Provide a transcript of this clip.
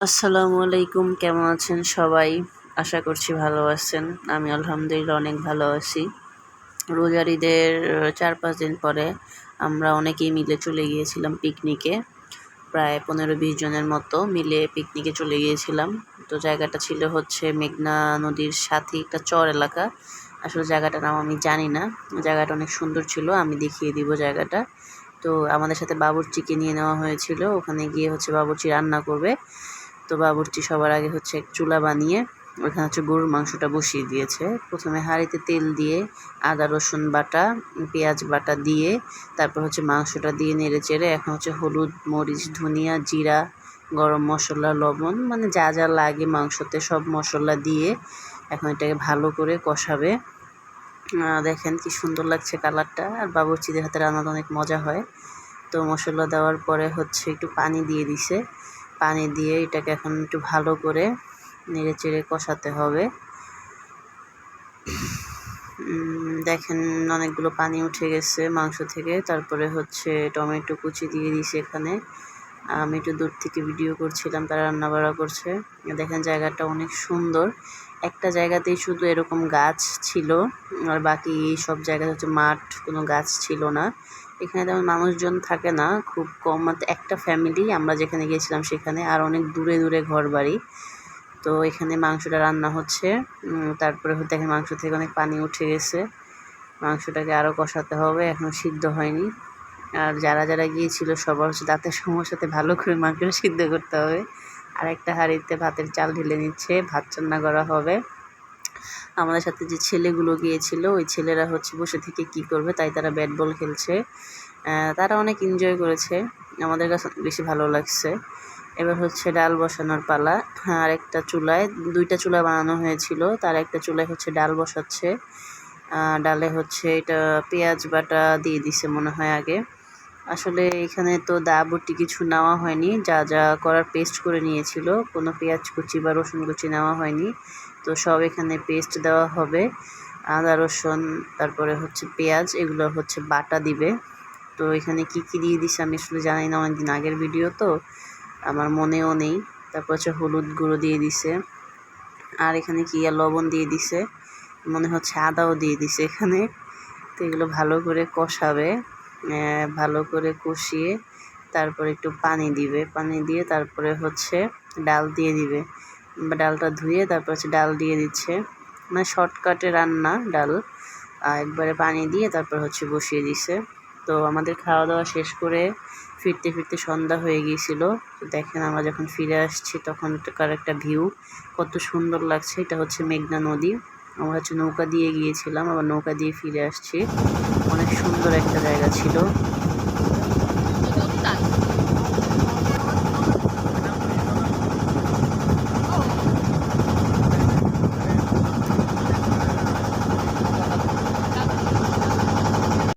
আসসালামু আলাইকুম, কেমন আছেন সবাই? আশা করছি ভালো আছেন। আমি আলহামদুলিল্লাহ অনেক ভালো আছি। রোজার ঈদের চার পাঁচ দিন পরে আমরা অনেকেই মিলে চলে গিয়েছিলাম পিকনিকে। প্রায় পনেরো বিশ জনের মতো মিলে পিকনিকে চলে গিয়েছিলাম। তো জায়গাটা ছিল হচ্ছে মেঘনা নদীর সাথে একটা চর এলাকা। আসলে জায়গাটার নাম আমি জানি না। জায়গাটা অনেক সুন্দর ছিল, আমি দেখিয়ে দিব জায়গাটা। তো আমাদের সাথে বাবুর্চিকে নিয়ে নেওয়া হয়েছিল। ওখানে গিয়ে হচ্ছে বাবুর্চি রান্না করবে। তো বাবুর্চি সবার আগে হচ্ছে এক চুলা বানিয়ে ওখানে হচ্ছে গরুর মাংসটা বসিয়ে দিয়েছে। প্রথমে হাঁড়িতে তেল দিয়ে আদা, রসুন বাটা, পেঁয়াজ বাটা দিয়ে তারপর হচ্ছে মাংসটা দিয়ে নেড়ে চেড়ে এখন হচ্ছে হলুদ, মরিচ, ধনিয়া, জিরা, গরম মশলা, লবণ মানে যা যা লাগে মাংসতে সব মশলা দিয়ে এখন এটাকে ভালো করে কষাবে। দেখেন কি সুন্দর লাগছে কালারটা। আর বাবুর্চিদের হাতে রান্নাটা অনেক মজা হয়। তো মশলা দেওয়ার পরে হচ্ছে একটু পানি দিয়ে দিছে। পানি দিয়ে এটাকে এখন একটু ভালো করে নেড়ে চেড়ে কষাতে হবে। দেখেন অনেকগুলো পানি উঠে গেছে মাংস থেকে। তারপরে হচ্ছে টমেটো কুচি দিয়ে দিয়েছি এখানে। আমি একটু দূর থেকে ভিডিও করছিলাম, তারা রান্না বাড়া করছে। দেখেন জায়গাটা অনেক সুন্দর। একটা জায়গাতেই শুধু এরকম গাছ ছিল, আর বাকি সব জায়গায় হচ্ছে মাঠ, কোনো গাছ ছিল না। এখানে তেমন মানুষজন থাকে না, খুব কম। একটা ফ্যামিলি আমরা যেখানে গিয়েছিলাম সেখানে, আর অনেক দূরে দূরে ঘর বাড়ি তো এখানে মাংসটা রান্না হচ্ছে। তারপরে দেখেন মাংস থেকে অনেক পানি উঠে গেছে। মাংসটাকে আরও কষাতে হবে এখনও সিদ্ধ হয়নি। আর যারা যারা গিয়েছিল, সবার হচ্ছে দাঁতের সমস্যাতে ভালো করে মাংসটা সিদ্ধ করতে হবে। আর একটা হাঁড়িতে ভাতের চাল ঢেলে নিচ্ছে, ভাত রান্না করা হবে। আমাদের সাথে যে ছেলেগুলো গিয়েছিল, ওই ছেলেরা হচ্ছে বসে থেকে কি করবে, তাই তারা ব্যাট বল খেলছে। তারা অনেক এনজয় করেছে। আমাদের কাছে বেশি ভালো লাগছে। এবার হচ্ছে ডাল বসানোর পালা। আর একটা চুলায়, দুইটা চুলা বানানো হয়েছিল। তার একটা চুলায় হচ্ছে ডাল বসাচ্ছে। ডালে হচ্ছে এটা পেঁয়াজ বাটা দিয়ে দিছে মনে হয় আগে। আসলে এখানে তো দা বটি কিছু নেওয়া হয়নি। যা যা করার পেস্ট করে নিয়েছিল। কোনো পেঁয়াজ কুচি বা রসুন কুচি নেওয়া হয়নি। তো সব এখানে পেস্ট দেওয়া হবে। আদা, রসুন, তারপরে হচ্ছে পেঁয়াজ, এগুলো হচ্ছে বাটা দিবে। তো এখানে কি কি দিয়ে দিছে আমি আসলে জানি না, অনেকদিন আগের ভিডিও তো। আমার মনেও নেই। তারপর হচ্ছে হলুদ গুঁড়ো দিয়ে দিছে। আর এখানে কি লবণ দিয়ে দিছে। মনে হচ্ছে আদাও দিয়ে দিছে এখানে। তো এগুলো ভালো করে কষাবে। ভালো করে কষিয়ে তারপর একটু পানি দিবে। পানি দিয়ে তারপরে হচ্ছে ডাল দিয়ে দিবে। ডালটা ধুয়ে তারপর হচ্ছে ডাল দিয়ে দিচ্ছে। মানে শর্টকাটে রান্না ডাল। একবারে পানি দিয়ে তারপর হচ্ছে বসিয়ে দিছে। তো আমাদের খাওয়া দাওয়া শেষ করে ফিরতে ফিরতে সন্ধ্যা হয়ে গিয়েছিল। তো দেখেন আমরা যখন ফিরে আসছি তখন একটা ভিউ কত সুন্দর লাগছে। এটা হচ্ছে মেঘনা নদী। আমরা হচ্ছে নৌকা দিয়ে গিয়েছিলাম, আবার নৌকা দিয়ে ফিরে আসছি। অনেক সুন্দর একটা জায়গা ছিল।